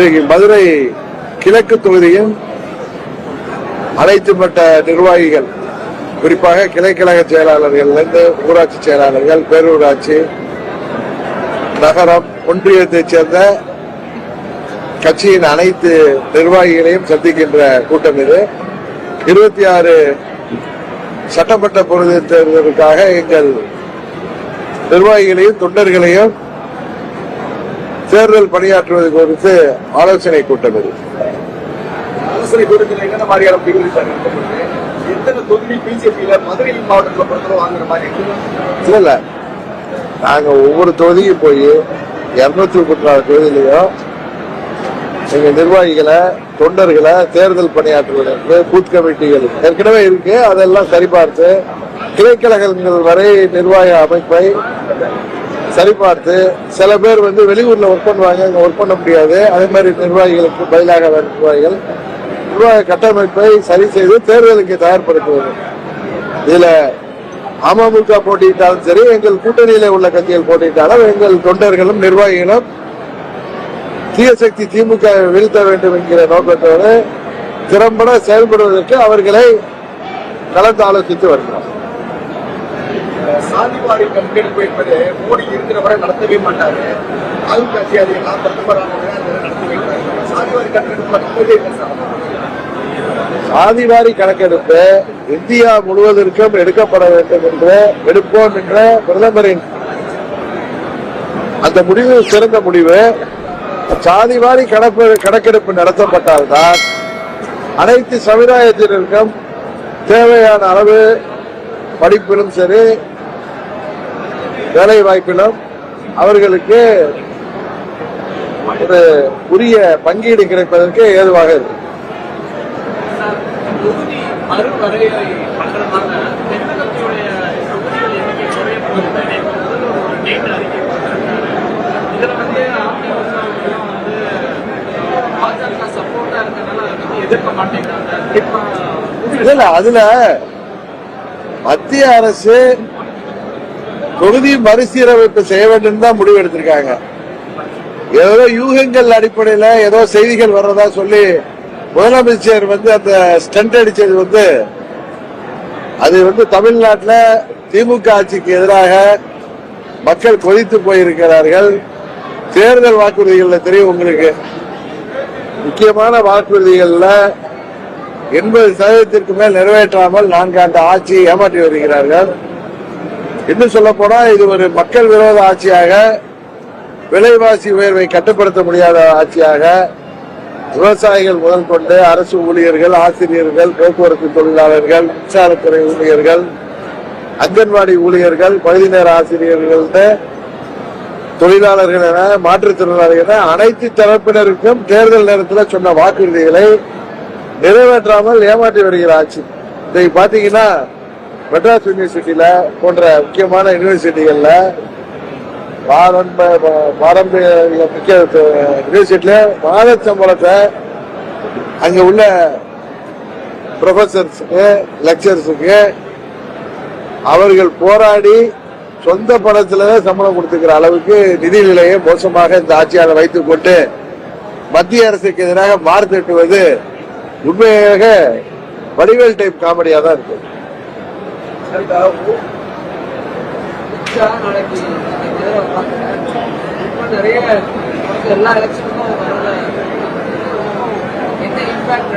இன்றைக்கு மதுரை கிழக்கு தொகுதியின் அனைத்து நிர்வாகிகள் குறிப்பாக கிளை கழக செயலாளர்கள்லேருந்து ஊராட்சி செயலாளர்கள் பேரூராட்சி நகரம் ஒன்றியத்தைச் சேர்ந்த கட்சியின் அனைத்து நிர்வாகிகளையும் சந்திக்கின்ற கூட்டம் இது. இருபத்தி ஆறு சட்டமன்ற பொருள் தேர்தலுக்காக எங்கள் நிர்வாகிகளையும் தொண்டர்களையும் தேர்தல் பணியாற்றுவது குறித்து ஆலோசனை கூட்டம் இது. ஆலோசனை கூட்டத்தில் என்னென்ன மாதிரியான முடிவுகள் சார் எடுக்கப்பட்டு எத்தனை தொகுதி பிஜேபியில மதுரை மாவட்டத்தில் பொறுத்தவரை வாங்குற மாதிரி இல்ல இல்ல. நாங்க ஒவ்வொரு தொகுதியும் போய் இருநூத்தி முப்பத்தி நாலு தொகுதியிலையும் எங்க நிர்வாகிகளை தொண்டர்களை தேர்தல் பணியாற்றுவதற்கு பூத் கமிட்டிகள் ஏற்கனவே இருக்கு. அதெல்லாம் சரிபார்த்து கிளைக்கழகங்கள் வரை நிர்வாக அமைப்பை சரிபார்த்து சில பேர் வந்து வெளியூர்ல ஒர்க் பண்ணுவாங்க இங்க ஒர்க் பண்ண முடியாது. அதே மாதிரி நிர்வாகிகளுக்கு பதிலாக நிர்வாகிகள். நிர்வாக கட்டமைப்பை சரி செய்து தேர்தலுக்கு தயார்படுத்துவது. இதுல அமமுக போட்டியிட்டாலும் சரி எங்கள் கூட்டணியில உள்ள கட்சிகள் போட்டியிட்டாலும் எங்கள் தொண்டர்களும் நிர்வாகிகளும் தீயசக்தி திமுக வீழ்த்த வேண்டும் என்கிற நோக்கத்தோடு திறம்பட செயல்படுவதற்கு அவர்களை கலந்து ஆலோசித்து வருகிறோம். சாதிவாரி கணக்கெடுப்பு என்பது மோடி இருக்கிறவரை நடத்தவே மாட்டாரு. ஆளும் கட்சி அதிகம் பிரதமர் நடத்தி சாதிவாரி கணக்கெடுப்பு இல்லை சார். சாதிவாரி கணக்கெடுப்பு இந்தியா முழுவதற்கும் எடுக்கப்பட வேண்டும் என்று எடுப்போம் என்ற பிரதமரின் அந்த முடிவு சிறந்த முடிவு. சாதிவாரி கணக்கு கணக்கெடுப்பு நடத்தப்பட்டால்தான் அனைத்து சமுதாயத்தினருக்கும் தேவையான அளவு படிப்பிலும் சரி வேலை வாய்ப்பிலும் அவர்களுக்கு ஒரு உரிய பங்கீடு கிடைப்பதற்கு ஏதுவாக இல்ல, அதுல மத்திய அரசு தொகுதி மறுசீரமைப்பு செய்ய வேண்டும் தான் முடிவு எடுத்திருக்காங்க. ஏதோ யூகங்கள் அடிப்படையில ஏதோ செய்திகள் வர்றதா சொல்லி முதலமைச்சர் வந்து அந்த ஸ்டண்ட் அடிச்சது வந்து அது வந்து தமிழ்நாட்டில் திமுக ஆட்சிக்கு எதிராக மக்கள் கொதித்து போயிருக்கிறார்கள். தேர்தல் வாக்குறுதிகள் தெரியும் உங்களுக்கு. முக்கியமான வாக்குறுதிகள்ல எண்பது சதவீதத்திற்கு மேல் நிறைவேற்றாமல் நான்காண்டு ஆட்சி ஏமாற்றி வருகிறார்கள். இன்னும் சொல்ல போனா இது ஒரு மக்கள் விரோத ஆட்சியாக விலைவாசி உயர்வை கட்டுப்படுத்த முடியாத ஆட்சியாக விவசாயிகள் முதல் கொண்டு அரசு ஊழியர்கள் ஆசிரியர்கள் போக்குவரத்து தொழிலாளர்கள் மின்சாரத்துறை ஊழியர்கள் அங்கன்வாடி ஊழியர்கள் பகுதி நேர ஆசிரியர்கள் தொழிலாளர்கள் என மாற்றுத்திறனாளிகள் என அனைத்து தரப்பினருக்கும் தேர்தல் நேரத்தில் சொன்ன வாக்குறுதிகளை நிறைவேற்றாமல் ஏமாற்றி வருகிற ஆட்சி. இன்னைக்கு பாத்தீங்கன்னா மெட்ராஸ் யூனிவர்சிட்டியில போன்ற முக்கியமான யூனிவர்சிட்டிகள்ல பாரம்ப பாரம்பரிய முக்கிய யூனிவர்சிட்டியில மாத சம்பளத்தை அங்க உள்ள ப்ரொஃபசர்ஸுக்கு லெக்சர்ஸுக்கு அவர்கள் போராடி சொந்த பணத்துல சம்பளம் கொடுத்துக்கிற அளவுக்கு நிதி நிலையை மோசமாக இந்த ஆட்சியாளர் வைத்துக் கொண்டு மத்திய அரசுக்கு எதிராக மாறு திட்டுவது உண்மையாக வடிவேல் டைப் காமெடியா தான் இருக்கு. நாளைக்கு நிறைய எல்லா எலெக்ஷனுக்கும் என்ன இம்பாக்ட்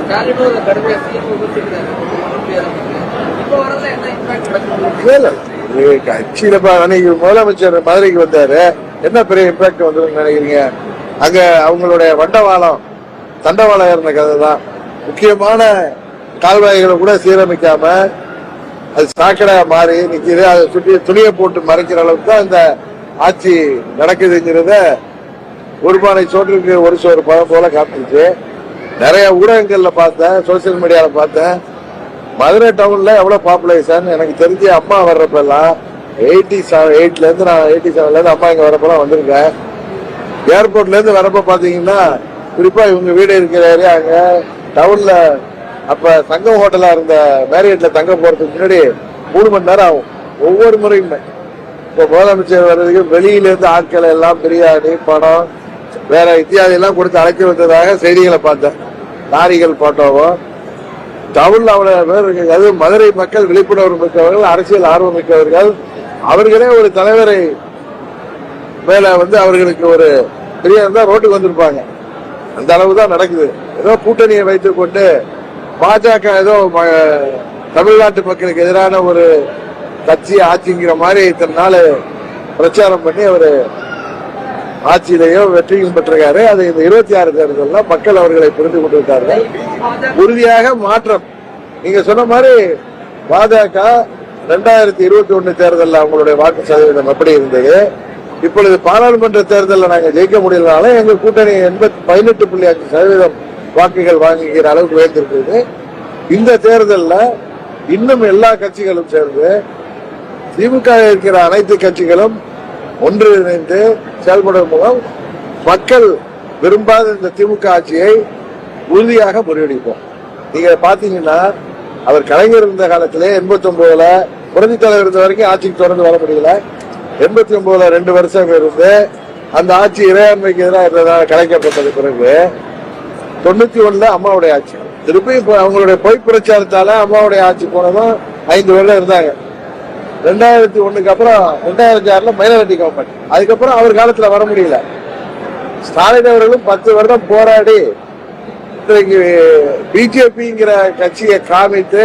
ஸ்டாலினும் அதை கடுமையாக சீன் இப்போ வரல என்ன இம்பாக்ட் நடக்குது கட்சியில அன்னைக்கு முதலமைச்சர் மதுரைக்கு வந்தாரு. என்ன பெரிய இம்பாக்ட் வந்ததுன்னு நினைக்கிறீங்க? அங்க அவங்களுடைய வண்டவாளம் தண்டவாளம் இருந்த கதை தான் முக்கியமான கால்வாய்களை கூட சீரமைக்காம அது சாக்கடையா மாறி நிற்கிது அதை சுற்றி துணியை போட்டு மறைக்கிற அளவுக்கு தான் இந்த ஆட்சி நடக்குதுங்கிறத ஒரு சோற்றுக்கு ஒரு சோறு பழம் போல காப்பிடுச்சு நிறைய ஊடகங்கள்ல பார்த்தேன் சோசியல் மீடியால பார்த்தேன். மதுரை டவுன்ல எவ்வளவு பாப்புலேஷன் எனக்கு தெரிஞ்சு அம்மா வர்றப்பெல்லாம் எயிட்டி செவன் எயிட்ல இருந்து நான் எயிட்டி செவன்ல இருந்து அம்மா இங்க வரப்பெல்லாம் வந்திருக்கேன். ஏர்போர்ட்ல இருந்து வரப்ப பாத்தீங்கன்னா குறிப்பா இவங்க வீடு இருக்கிற ஏரியா அங்க டவுன்ல அப்ப சங்கம் ஹோட்டலா இருந்த மேரியட்ல தங்க போறதுக்கு முன்னாடி மூணு மணி நேரம் ஆகும். ஒவ்வொரு முறையுமே. இப்ப முதலமைச்சர் வர்றதுக்கு வெளியில இருந்து ஆட்கள் எல்லாம் பிரியாணி பணம் வேற இத்தியாதி எல்லாம் கொடுத்து அழைச்சி வந்ததாக செய்திகளை பார்த்தேன். லாரிகள் போட்டோவோ டவுன்ல அவ்வளவு பேர் இருக்கு அது மதுரை மக்கள் விழிப்புணர்வு மிக்கவர்கள் அரசியல் ஆர்வம் மிக்கவர்கள். அவர்களே ஒரு தலைவரை மேல வந்து அவர்களுக்கு ஒரு பெரிய இருந்தா ரோட்டுக்கு வந்திருப்பாங்க. அந்த அளவு தான் நடக்குது. ஏதோ கூட்டணியை வைத்துக் கொண்டு பாஜக ஏதோ ம- தமிழ்நாட்டு மக்களுக்கு எதிரான ஒரு கட்சி ஆட்சிங்கிற மாதிரி இத்தனை நாள் பிரச்சாரம் பண்ணி அவரு ஆட்சியிலேயோ வெற்றியும் பெற்றிருக்காரு. அது இந்த இருபத்தி ஆறு தேர்தலில் மக்கள் அவர்களை புரிந்து கொண்டு விட்டார்கள் உறுதியாக மாற்றம். நீங்க சொன்ன மாதிரி பாஜக ரெண்டாயிரத்தி இருபத்தி ஒன்னு தேர்தலில் அவங்களுடைய வாக்கு சதவீதம் எப்படி இருந்தது? இப்பொழுது பாராளுமன்ற தேர்தலில் நாங்கள் ஜெயிக்க முடியலனால எங்கள் கூட்டணி எண்பத்தி பதினெட்டு புள்ளி அஞ்சு சதவீதம் வாக்குகள் வாங்குகிற அளவுக்கு உயர்ந்திருக்கிறது இந்த தேர்தலில் இன்னும் எல்லா கட்சிகளும் சேர்ந்து திமுக இருக்கிற அனைத்து கட்சிகளும் ஒன்றிணைந்து செயல்படும் மூலம் மக்கள் விரும்பாத இந்த திமுக ஆட்சியை உறுதியாக முறியடிப்போம். நீங்க பாத்தீங்கன்னா அவர் கலைஞர் இருந்த காலத்திலே எண்பத்தி ஒன்பதுல புரட்சி தலைவர் இருந்த வரைக்கும் ஆட்சிக்கு தொடர்ந்து வர முடியல. எண்பத்தி ஒன்பதுல ரெண்டு வருஷம் இருந்து அந்த ஆட்சி இறையாண்மைக்கு எதிராக இருந்ததால் கலைக்கப்பட்டது பிறகு தொண்ணூத்தி ஒண்ணுல அம்மாவுடைய ஆட்சி. திருப்பி அவங்களுடைய பொய் பிரச்சாரத்தால அம்மாவுடைய ஆட்சி போனதும் ஐந்து வருடம் இருந்தாங்க. ரெண்டாயிரத்தி ஒண்ணுக்கு அப்புறம் ரெண்டாயிரத்தி ஆறுல மைனாரிட்டி கவர்மெண்ட் அதுக்கப்புறம் அவர் காலத்துல வர முடியல. ஸ்டாலின் அவர்களும் பத்து வருடம் போராடி இன்றைக்கு பிஜேபிங்கிற கட்சியை காமித்து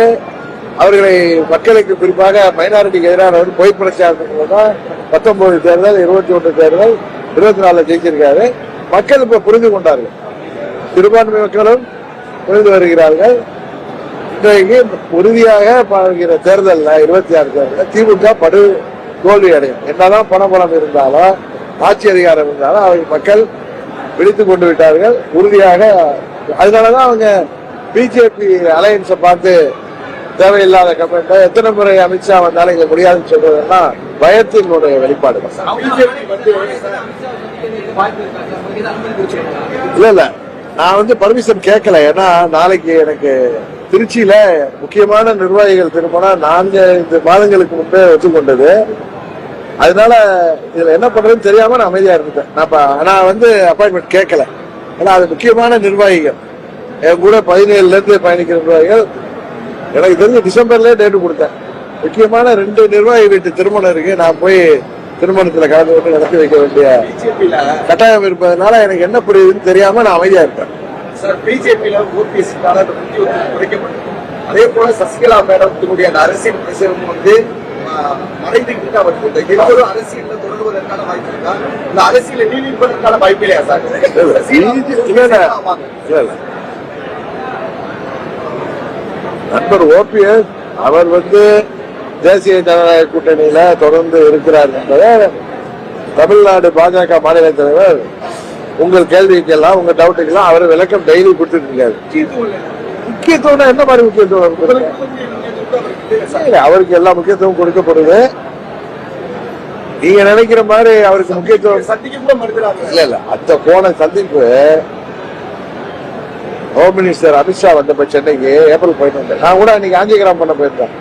அவர்களை மக்களுக்கு குறிப்பாக மைனாரிட்டிக்கு எதிரானவர் பொய் பிரச்சாரத்துக்கு தான் பத்தொன்பது தேர்தல் இருபத்தி ஒன்று தேர்தல் இருபத்தி நாலுல ஜெயிச்சிருக்காரு. மக்கள் இப்ப புரிந்து கொண்டார்கள். சிறுபான்மை மக்களும் புரிந்து வருகிறார்கள். இன்றைக்கு உறுதியாக தேர்தல்ல இருபத்தி ஆறு தேர்தலில் திமுக படு தோல்வி அடையும். என்னதான் பணபலம் இருந்தாலும் ஆட்சி அதிகாரம் இருந்தாலும் அவங்க மக்கள் விழித்துக் கொண்டு விட்டார்கள். உறுதியாக அதனாலதான் அவங்க பிஜேபி அலையன்ஸை பார்த்து தேவையில்லாத கமெண்ட் எத்தனை முறை அமித்ஷா வந்தாலும் இங்க முடியாதுன்னு சொல்றதெல்லாம் பயத்தினுடைய வெளிப்பாடு? இல்ல இல்ல. நான் வந்து பர்மிஷன் கேட்கல. ஏன்னா நாளைக்கு எனக்கு திருச்சியில முக்கியமான நிர்வாகிகள் திருமணம் நான்கு ஐந்து மாதங்களுக்கு முன்பே ஒத்துக்கொண்டது. அதனால இதுல என்ன பண்றதுன்னு தெரியாம நான் அமைதியா இருந்துட்டேன். நான் நான் வந்து அப்பாயின்மெண்ட் கேட்கல. ஏன்னா அது முக்கியமான நிர்வாகிகள். என் கூட பதினேழுல இருந்து பயணிக்கிற நிர்வாகிகள். எனக்கு தெரிஞ்சு டிசம்பர்லயே டேட்டு கொடுத்தேன். முக்கியமான ரெண்டு நிர்வாகி வீட்டு திருமணம் இருக்கு. நான் போய் திருமணத்துல கலந்து கொண்டு நடத்தி வைக்க வேண்டிய கட்டாயம் இருப்பதனால எனக்கு என்ன புரியுதுன்னு தெரியாம நான் அமைதியா இருப்பேன். சார் பிஜேபியில ஓபிஎஸ் குறைக்கப்பட்டது. அதே போல சசிகலா மேடத்தினுடைய அந்த அரசியல் பிரசரம் வந்து மறைந்துகிட்டு இந்த இருவரும் அரசியல்ல தொடர்வதற்கான வாய்ப்பு இருக்கா? இந்த அரசியல நீடிப்பதற்கான வாய்ப்பு இல்லையா சார். நண்பர் ஓபிஎஸ் அவர் வந்து தேசிய ஜனநாயக கூட்டணியில தொடர்ந்து இருக்கிறார் என்பதை தமிழ்நாடு பாஜக மாநில தலைவர் உங்கள் கேள்விக்கெல்லாம் உங்க டவுட்டுக்கெல்லாம் அவர் விளக்கம் டெய்லி கொடுத்துட்டு இருக்காரு. முக்கியத்துவம் என்ன மாதிரி முக்கியத்துவம் அவருக்கு எல்லா முக்கியத்துவம் கொடுக்கப்படுது. நீங்க நினைக்கிற மாதிரி அவருக்கு முக்கியத்துவம் இல்ல இல்ல அந்த போன சந்திப்பு ஹோம் மினிஸ்டர் அமித்ஷா வந்தப்ப சென்னைக்கு ஏப்ரல் போயிட்டு வந்தேன் நான் கூட அன்னைக்கு காஞ்சிகிராம் பண்ண போயிருந்தேன்.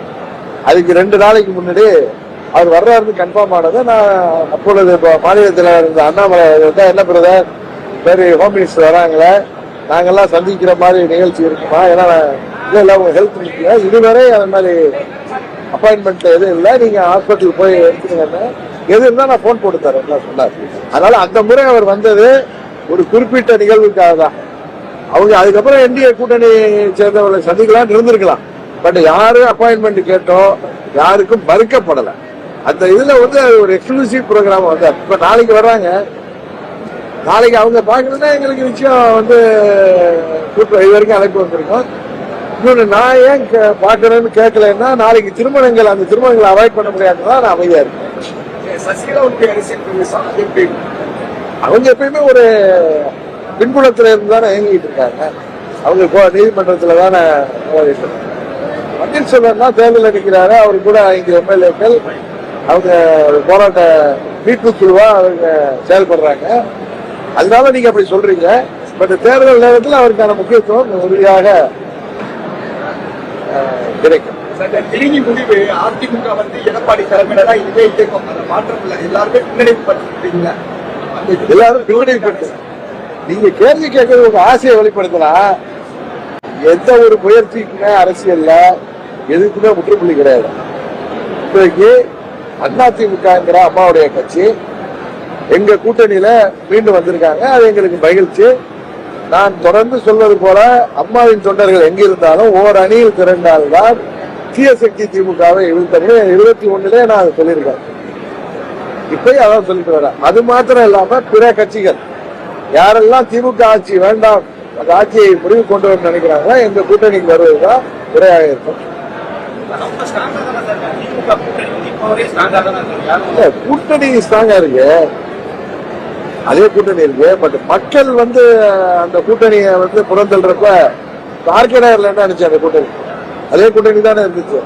அதுக்கு ரெண்டு நாளைக்கு முன்னாடி அவர் வர்றாரு கன்ஃபார்ம் ஆனது நான் அப்பொழுது இப்போ மாநில தலைவர் இருந்த அண்ணாமலை என்ன பிரதர் சரி ஹோம் மினிஸ்டர் வராங்களே. நாங்கெல்லாம் சந்திக்கிற மாதிரி நிகழ்ச்சி இருக்குமா? ஏன்னா இல்லை இல்ல இல்ல உங்க ஹெல்த் முக்கியம் இதுவரை அந்த மாதிரி அப்பாயின்மெண்ட் எதுவும் இல்லை. நீங்க ஹாஸ்பிட்டல் போய் எடுத்துக்கங்க. எது இருந்தால் நான் போன் போட்டு தரேன். சொன்னார். அதனால அந்த முறை அவர் வந்தது ஒரு குறிப்பிட்ட நிகழ்வுக்காக தான். அவங்க அதுக்கப்புறம் என்டிஏ கூட்டணி சேர்ந்தவர்களை சந்திக்கலாம் இருந்திருக்கலாம். பட் யாரும் அப்பாயின்மெண்ட் கேட்டோம் யாருக்கும் மறுக்கப்படல. அந்த இதுல வந்து ஒரு எக்ஸ்க்ளூசிவ் ப்ரோக்ராம் வந்து இப்ப நாளைக்கு வர்றாங்க. நாளைக்கு அவங்க பார்க்கணும்னா எங்களுக்கு நிச்சயம் வந்து கூட்டம் இது வரைக்கும் அழைப்பு வந்திருக்கோம். இன்னொன்னு நான் ஏன் பார்க்கணும்னு கேட்கலன்னா நாளைக்கு திருமணங்கள் அந்த திருமணங்களை அவாய்ட் பண்ண முடியாதுதான் நான் அமைதியா இருக்கேன். அவங்க எப்பயுமே ஒரு பின்புலத்துல இருந்து தானே இயங்கிட்டு இருக்காங்க. அவங்க நீதிமன்றத்துல தானே இருக்காங்க. பன்னீர்செல்வம் தான் தேர்தல் நிற்கிறாரு அவரு கூட ஐந்து எம்எல்ஏக்கள் அவங்க ஒரு போராட்ட மீட்பு குழுவா அவங்க செயல்படுறாங்க. அதனால நீங்க அப்படி சொல்றீங்க. பட் தேர்தல் நேரத்தில் அவருக்கான முக்கியத்துவம் உறுதியாக கிடைக்கும். திருங்கி முடிவு அதிமுக வந்து எடப்பாடி தலைமையில தான் இதுவே இயக்கம். அந்த மாற்றம் இல்லை. எல்லாருமே பின்னடைவு பட்டிருக்கீங்க அந்த இது- எல்லாரும் பின்னடைவு பெற்று நீங்க கேள்வி கேட்கறது உங்க ஆசையை வெளிப்படுத்தலாம் எந்த ஒரு முயற்சிக்குமே அரசியல்ல எதுக்குமே முற்றுப்புள்ளி கிடையாது. இன்றைக்கு அதிமுகங்கிற அம்மாவுடைய கட்சி எங்க கூட்டணியில மீண்டும் வந்திருக்காங்க. அது எங்களுக்கு மகிழ்ச்சி. நான் தொடர்ந்து சொல்வது போல அம்மாவின் தொண்டர்கள் எங்க இருந்தாலும் ஓர் அணியில் திரண்டால்தான் தீய சக்தி திமுகவை எதிர்த்தது. இருபத்தி ஒண்ணுல நான் அதை சொல்லியிருக்கேன். இப்பயும் அதான் சொல்லிட்டு வரேன் அது மாத்திரம் இல்லாம பிற கட்சிகள் யாரெல்லாம் திமுக ஆட்சி வேண்டாம் அந்த ஆட்சியை முடிவு கொண்டு வர நினைக்கிறாங்க எங்க கூட்டணிக்கு வருவதுதான் குறையாக இருக்கும் கூட்டணி ஸ்ட்ராங்கா இருக்கு? அதே கூட்டணி இருக்கு. பட் மக்கள் வந்து அந்த கூட்டணியை வந்து புறந்தள்ளுறப்ப ஆர்கேடர்ல என்ன நினைச்சு அந்த கூட்டணி. அதே கூட்டணி தானே இருந்துச்சு.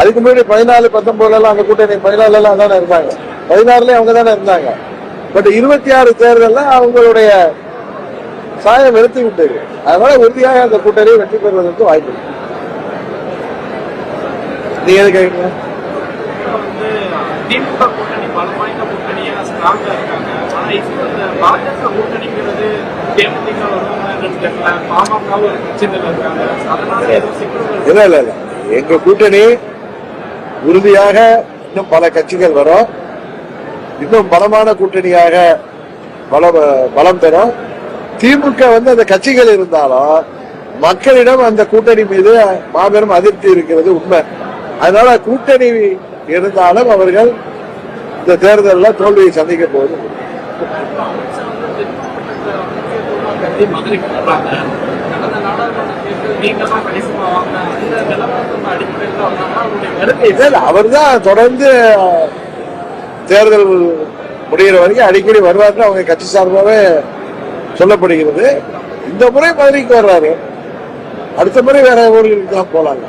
அதுக்கு முன்னாடி பதினாலு பத்தொன்பதுல எல்லாம் அந்த கூட்டணி பதினாலுல எல்லாம் தானே இருந்தாங்க. பதினாறுலயே அவங்க தானே இருந்தாங்க. பட் இருபத்தி ஆறு தேர்தல்ல அவங்களுடைய சாயம் வெளுத்து விட்டது அதனால உறுதியாக அந்த கூட்டணி வெற்றி பெறுவதற்கு வாய்ப்பு இருக்கு. நீங்க எது கேட்குறீங்க இல்ல இல்ல இல்ல. எங்க கூட்டணி உறுதியாக இன்னும் பல கட்சிகள் வரும். இன்னும் பலமான கூட்டணியாக பலம் பலம் பெறும். திமுக வந்து அந்த கட்சிகள் இருந்தாலும் மக்களிடம் அந்த கூட்டணி மீது மாபெரும் அதிருப்தி இருக்கிறது உண்மை. அதனால கூட்டணி இருந்தாலும் அவர்கள் இந்த தேர்தலில் தோல்வியை சந்திக்க போகுது. நீங்க தான் தொடர்ந்து தேர்தல் முடிகிற வரைக்கும் அடிக்கடி வருவார்னு அவங்க கட்சி சார்பாகவே சொல்லப்படுகிறது. இந்த முறை மதுரைக்கு வர்றாரு. அடுத்த முறை வேற ஊர்களுக்கு தான் போலாங்க.